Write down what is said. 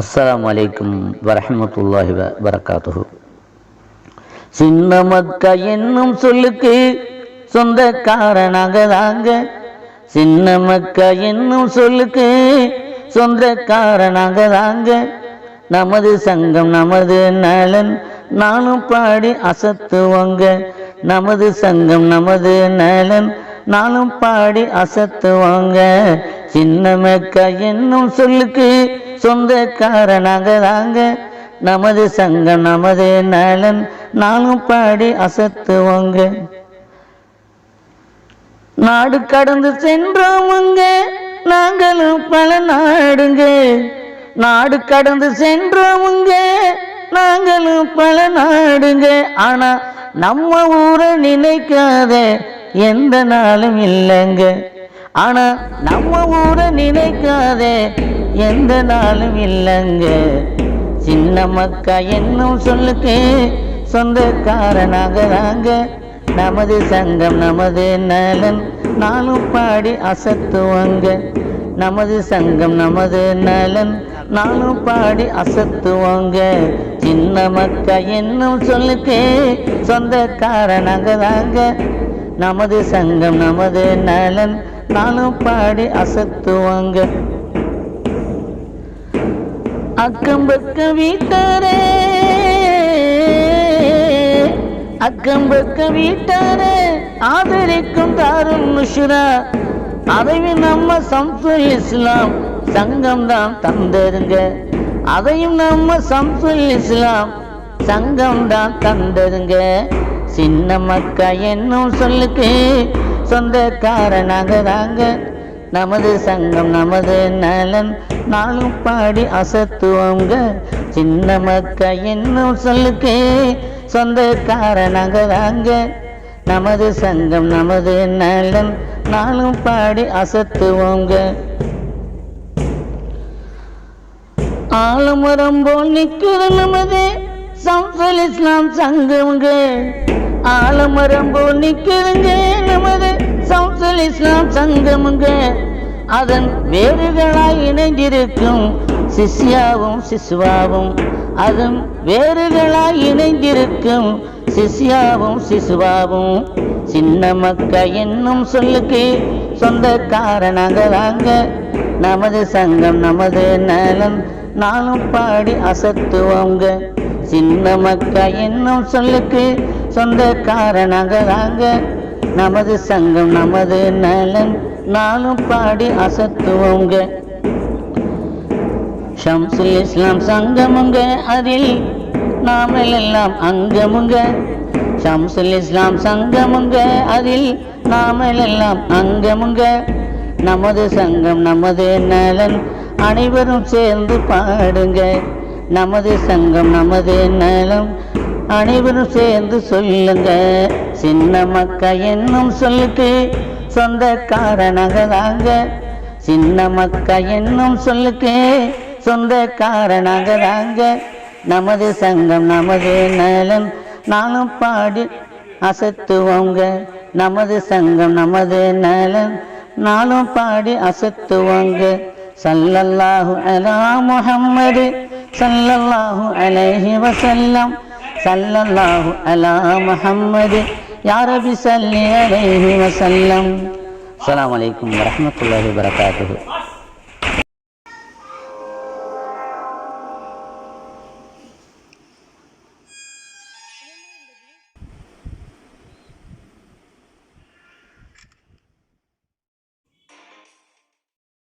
அஸ்லாம் அலைக்கும் வரமத்துல்லாஹி வ சின்ன மக்கா என்னும் சொல்லுக்கு சொந்தக்காரனாக தாங்க சின்ன மக்கா என்னும் சொல்லுக்கு சொந்தக்காரனாக தாங்க நமது சங்கம் நமது நலன் நானும் பாடி அசத்துவாங்க. நமது சங்கம் நமது நலன் நானும் பாடி அசத்துவாங்க. சின்ன மக்கா என்னும் சொல்லுக்கு சொந்தக்காரனாக தாங்க நமது சங்கம் நமது நலன் நானும் பாடி அசத்துவாங்க. நாடு கடந்து சென்றோமுங்க. நாங்களும் பல நாடுங்க. நாடு கடந்து சென்றோமுங்க. நாங்களும் பல நாடுங்க. ஆனா நம்ம ஊரை நினைக்காத எந்த நாளும் இல்லைங்க. ஆனா நம்ம ஊரை நினைக்காத எந்த நாளும் இல்லைங்க. சின்ன மக்கா என்னும் சொல்லுக்கு சொந்தக்காரனாக தாங்க நமது சங்கம் நமது நலன் நாளும் பாடி அசத்துவாங்க. நமது சங்கம் நமது நலன் நாளும் பாடி அசத்துவாங்க. சின்ன மக்கா என்னும் சொல்லுக்கு சொந்தக்காரனாக தாங்க நமது சங்கம் நமது நலன் நானும் பாடி அசத்துவாங்க. அக்கம் பக்கம் வீட்டாரே. அக்கம் பக்கம் வீட்டாரே. ஆதரிக்கும் தாரும் முஷுரா. அதையும் நம்ம சம்சு இஸ்லாம் சங்கம் தான் தந்தருங்க. அதையும் நம்ம சம்சு இஸ்லாம் சங்கம் தான் தந்தருங்க. சின்ன மக்கா என்னும் சொல்லுக்கு சொந்தக்காரனாக தாங்க. நமது சங்கம் நமது நலன். நாளும் பாடி அசத்துவோங்க. சின்ன மக்க என்னும் சொல்லுக்கே சொந்தக்காரனாக தாங்க நமது சங்கம் நமது நலன். நாளும் பாடி அசத்துவோங்க. ஆலமரம் போல் நிற்கிற நமது சம்சல் இஸ்லாம் சங்கம்ங்க. ஆலமரம் போல் நிற்கிறங்க நமது சம்சல் இஸ்லாம் சங்கமுங்க. அதன் வேறுகளாய் இணைந்திருக்கும் சிஷ்யாவும் சிசுவாவும் அதன் வேறுகளாய் இணைந்திருக்கும் சிஷ்யாவும் சிசுவாவும் சின்ன மக்கா என்னும் சொல்லுக்கு சொந்தக்காரனாக தாங்க நமது சங்கம் நமது நலன் நானும் பாடி அசத்துவோங்க. சின்ன மக்கா என்னும் சொல்லுக்கு சொந்தக்காரனாக தாங்க நமது சங்கம் நமது நலன். நானும் பாடி அசத்துவோங்க. ஷம்சுல் இஸ்லாம் சங்கமுங்க. அதில் நாமல் எல்லாம் அங்கமுங்க. ஷம்சுல் இஸ்லாம் சங்கமுங்க. அதில் நாமல் எல்லாம் அங்கமுங்க. நமது சங்கம் நமது நலன் அனைவரும் சேர்ந்து பாடுங்க. நமது சங்கம் நமது நலம் அனைவரும் சேர்ந்து சொல்லுங்க. சின்ன மக்கா என்னும் சொல்லுக்கு சொந்தக்காரனாக தாங்க சின்ன மக்கா என்னும் சொல்லுக்கு சொந்தக்காரனாக தாங்க நமது சங்கம் நமது நலன் நானும் பாடி அசத்துவோங்க. நமது சங்கம் நமது நலன் நானும் பாடி அசத்துவோங்க. சல்லல்லாஹு அலா முஹம்மது சல்லல்லாஹு அலஹி வசல்லம் சல்லல்லாஹு அலா முஹம்மது. யா ரபி சல்லி அலைஹி வசல்லம் அஸ்ஸலாமு அலைக்கும் வரஹ்மத்துல்லாஹி வபரகாத்துஹு.